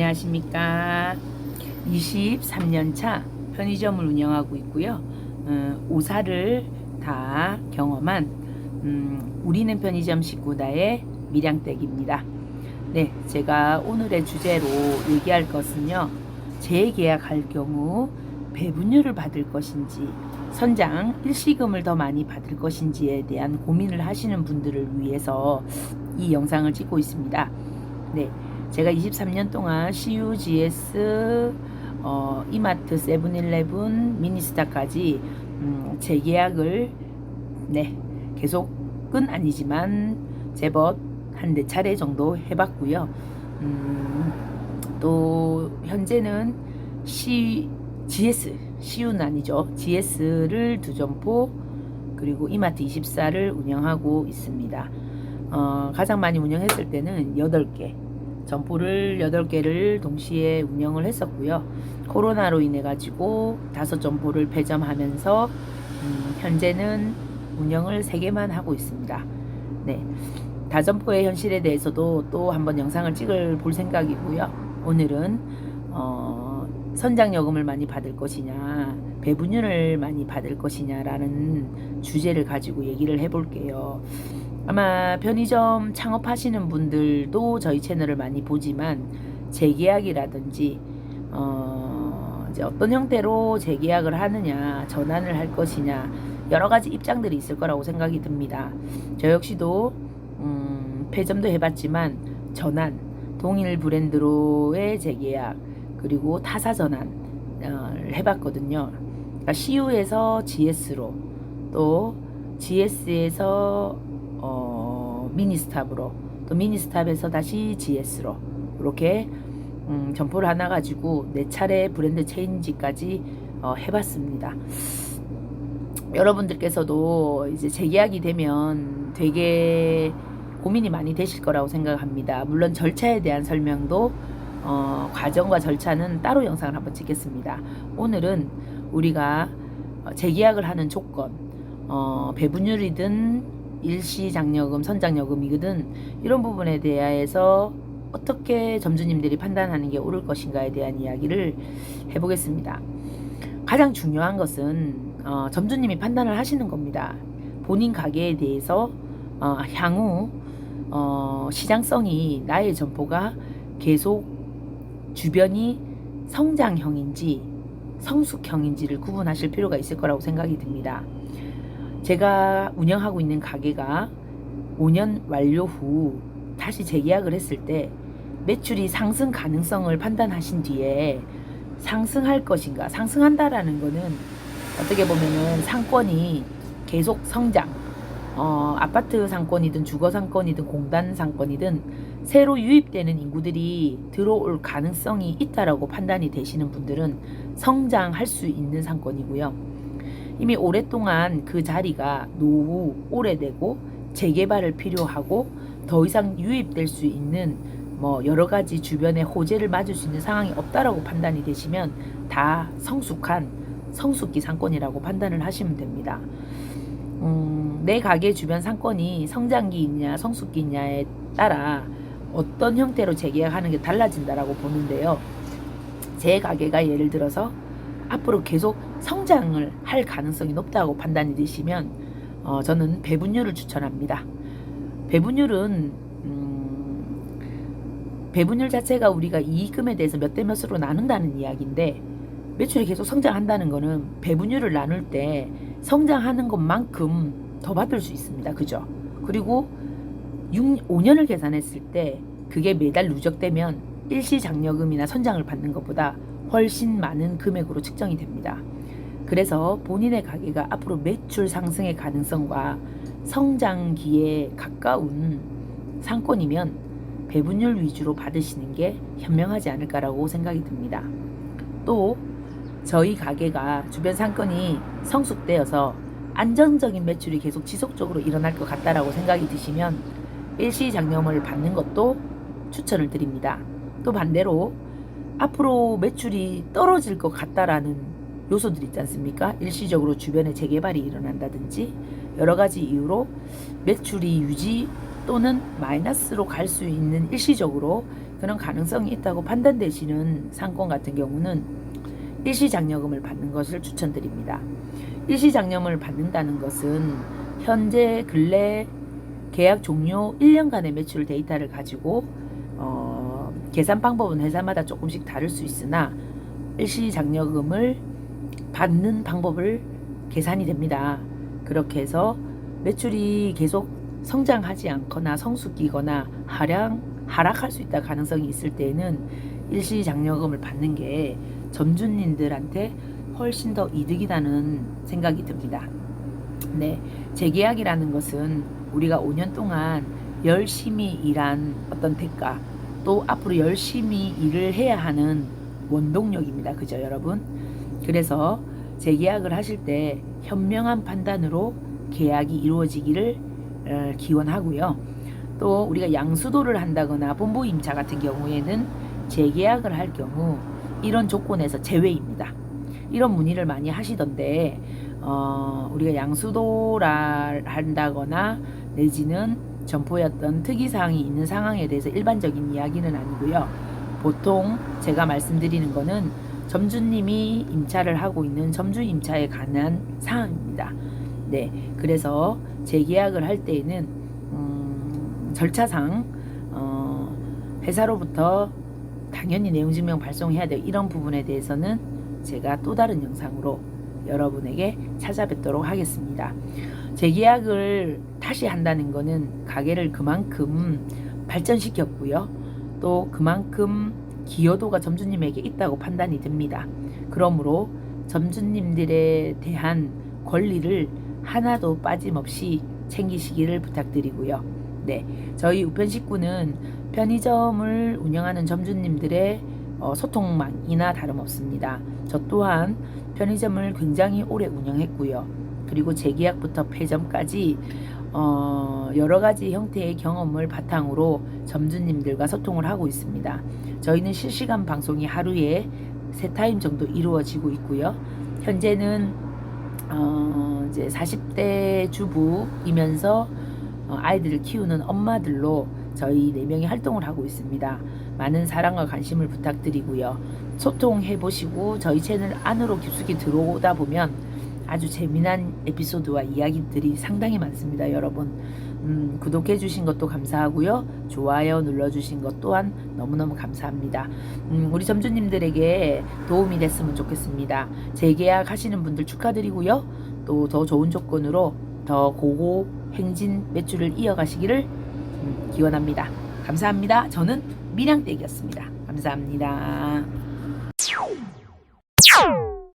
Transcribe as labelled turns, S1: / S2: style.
S1: 안녕하십니까. 23년 차 편의점을 운영하고 있고요. 어, 오사를 다 경험한 음, 우리는 편의점 식구다의 밀양댁입니다. 네, 제가 오늘의 주제로 얘기할 것은요. 재계약할 경우 배분율을 받을 것인지 선장 일시금을 더 많이 받을 것인지에 대한 고민을 하시는 분들을 위해서 이 영상을 찍고 있습니다. 네, 제가 23년 동안 CUGS, 어, 이마트, 세븐일레븐, 미니스타까지 음, 재계약을 네 계속은 아니지만 제법 한 네 차례 정도 해봤고요. 음, 또 현재는 C, GS, CU는 아니죠. GS를 두 점포 그리고 이마트 24를 운영하고 있습니다. 어, 가장 많이 운영했을 때는 8개, 점포를 8개를 동시에 운영을 했었고요. 코로나로 인해 가지고 다섯 점포를 폐점하면서 음, 현재는 운영을 3개만 하고 있습니다. 네. 다점포의 현실에 대해서도 또 한번 영상을 찍을 볼 생각이고요. 오늘은 어, 선장 요금을 많이 받을 것이냐, 배분율을 많이 받을 것이냐라는 주제를 가지고 얘기를 해볼게요. 아마 편의점 창업하시는 분들도 저희 채널을 많이 보지만 재계약이라든지 어, 이제 어떤 형태로 재계약을 하느냐, 전환을 할 것이냐 여러 가지 입장들이 있을 거라고 생각이 듭니다. 저 역시도 음, 폐점도 해봤지만 전환, 동일 브랜드로의 재계약 그리고 타사 전환을 해봤거든요. 그러니까 CU에서 GS로 또 GS에서 어, 미니스탑으로 또 미니스탑에서 다시 GS로 이렇게 음, 점포를 하나 가지고 네 차례 브랜드 체인지까지 어, 해봤습니다. 여러분들께서도 이제 재계약이 되면 되게 고민이 많이 되실 거라고 생각합니다. 물론 절차에 대한 설명도 어, 과정과 절차는 따로 영상을 한번 찍겠습니다. 오늘은 우리가 어, 재계약을 하는 조건, 어, 배분율이든 일시장려금, 선장요금이든 이런 부분에 대해서 어떻게 점주님들이 판단하는 게 옳을 것인가에 대한 이야기를 해보겠습니다. 가장 중요한 것은 어, 점주님이 판단을 하시는 겁니다. 본인 가게에 대해서 어, 향후 어, 시장성이 나의 점포가 계속 주변이 성장형인지 성숙형인지를 구분하실 필요가 있을 거라고 생각이 듭니다. 제가 운영하고 있는 가게가 5년 완료 후 다시 재계약을 했을 때 매출이 상승 가능성을 판단하신 뒤에 상승할 것인가 상승한다라는 거는 어떻게 보면은 상권이 계속 성장 어, 아파트 상권이든 주거 상권이든 공단 상권이든 새로 유입되는 인구들이 들어올 가능성이 있다라고 판단이 되시는 분들은 성장할 수 있는 상권이고요. 이미 오랫동안 그 자리가 노후 오래되고 재개발을 필요하고 더 이상 유입될 수 있는 뭐 여러 가지 주변의 호재를 맞을 수 있는 상황이 없다라고 판단이 되시면 다 성숙한 성숙기 상권이라고 판단을 하시면 됩니다. 음, 내 가게 주변 상권이 성장기 있냐 성숙기 있냐에 따라 어떤 형태로 재계약하는 게 달라진다라고 보는데요. 제 가게가 예를 들어서 앞으로 계속 성장을 할 가능성이 높다고 판단이 되시면 어, 저는 배분율을 추천합니다. 배분율은 음, 배분율 자체가 우리가 이익금에 대해서 몇 대 몇으로 나눈다는 이야기인데 매출이 계속 성장한다는 거는 배분율을 나눌 때 성장하는 것만큼 더 받을 수 있습니다. 그죠? 그리고 6, 5년을 계산했을 때 그게 매달 누적되면 일시장려금이나 선장을 받는 것보다 훨씬 많은 금액으로 측정이 됩니다. 그래서 본인의 가게가 앞으로 매출 상승의 가능성과 성장기에 가까운 상권이면 배분율 위주로 받으시는 게 현명하지 않을까라고 생각이 듭니다. 또 저희 가게가 주변 상권이 성숙되어서 안정적인 매출이 계속 지속적으로 일어날 것 같다라고 생각이 드시면 일시장려금을 받는 것도 추천을 드립니다. 또 반대로 앞으로 매출이 떨어질 것 같다라는 요소들 있지 않습니까? 일시적으로 주변에 재개발이 일어난다든지 여러 가지 이유로 매출이 유지 또는 마이너스로 갈 수 있는 일시적으로 그런 가능성이 있다고 판단되시는 상권 같은 경우는 일시장려금을 받는 것을 추천드립니다. 일시장려금을 받는다는 것은 현재 근래 계약 종료 1년간의 매출 데이터를 가지고 어, 계산 방법은 회사마다 조금씩 다를 수 있으나 일시장려금을 받는 방법을 계산이 됩니다. 그렇게 해서 매출이 계속 성장하지 않거나 성숙이거나 하량 하락할 수 있다 가능성이 있을 때에는 일시 장려금을 받는 게 점주님들한테 훨씬 더 이득이라는 생각이 듭니다. 네, 재계약이라는 것은 우리가 5년 동안 열심히 일한 어떤 대가 또 앞으로 열심히 일을 해야 하는 원동력입니다. 그죠, 여러분? 그래서 재계약을 하실 때 현명한 판단으로 계약이 이루어지기를 어, 기원하고요. 또 우리가 양수도를 한다거나 본부 임차 같은 경우에는 재계약을 할 경우 이런 조건에서 제외입니다. 이런 문의를 많이 하시던데 어, 우리가 양수도라 한다거나 내지는 어떤 특이사항이 있는 상황에 대해서 일반적인 이야기는 아니고요. 보통 제가 말씀드리는 거는 점주님이 임차를 하고 있는 점주 임차에 관한 사항입니다. 네, 그래서 재계약을 할 때에는 음, 절차상 어, 회사로부터 당연히 내용증명 발송해야 돼요. 이런 부분에 대해서는 제가 또 다른 영상으로 여러분에게 찾아뵙도록 하겠습니다. 재계약을 다시 한다는 것은 가게를 그만큼 발전시켰고요. 또 그만큼 기여도가 점주님에게 있다고 판단이 됩니다. 그러므로 점주님들에 대한 권리를 하나도 빠짐없이 챙기시기를 부탁드리고요. 네, 저희 우편 식구는 편의점을 운영하는 점주님들의 어, 소통망이나 다름없습니다. 저 또한 편의점을 굉장히 오래 운영했고요. 그리고 재계약부터 폐점까지 어, 여러 가지 형태의 경험을 바탕으로 점주님들과 소통을 하고 있습니다. 저희는 실시간 방송이 하루에 세 타임 정도 이루어지고 있고요. 현재는 어, 이제 40대 주부이면서 어, 아이들을 키우는 엄마들로 저희 네 명이 활동을 하고 있습니다. 많은 사랑과 관심을 부탁드리고요. 소통해 보시고 저희 채널 안으로 깊숙이 들어오다 보면 아주 재미난 에피소드와 이야기들이 상당히 많습니다, 여러분. 음, 구독해 주신 것도 감사하고요. 좋아요 눌러 주신 것 또한 너무너무 감사합니다. 음, 우리 점주님들에게 도움이 됐으면 좋겠습니다. 재계약 하시는 분들 축하드리고요. 또 더 좋은 조건으로 더 고고 행진 매출을 이어가시기를 음, 기원합니다. 감사합니다. 저는 밀양댁이었습니다. 감사합니다.